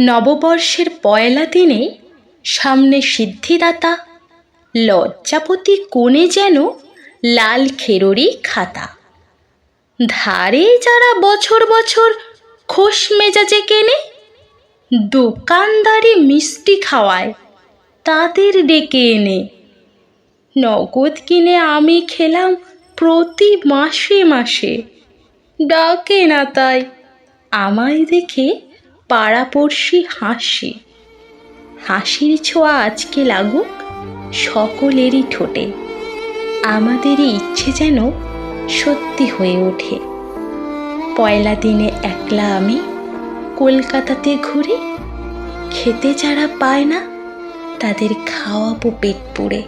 নববর্ষের পয়লা দিনে সামনে সিদ্ধিদাতা লজ্জাপতি কোণে যেন লাল খেরোরি খাতা। ধারে যারা বছর বছর খোশ মেজাজে কেনে, দোকানদারি মিষ্টি খাওয়ায়, তাদের ডেকে এনে, নগদ কিনে আমি খেলাম প্রতি মাসে মাসে। ডাকে না তাই, আমায় দেখে পাড়াপড়শি হাসি। হাসির ছোঁয়া আজকে লাগুক সকলেরই ঠোঁটে। আমাদেরই ইচ্ছে যেন সত্যি হয়ে ওঠে। পয়লা দিনে একলা আমি কলকাতাতে ঘুরে খেতে যারা পায় না, তাদের খাওয়াবো পেট পুড়ে।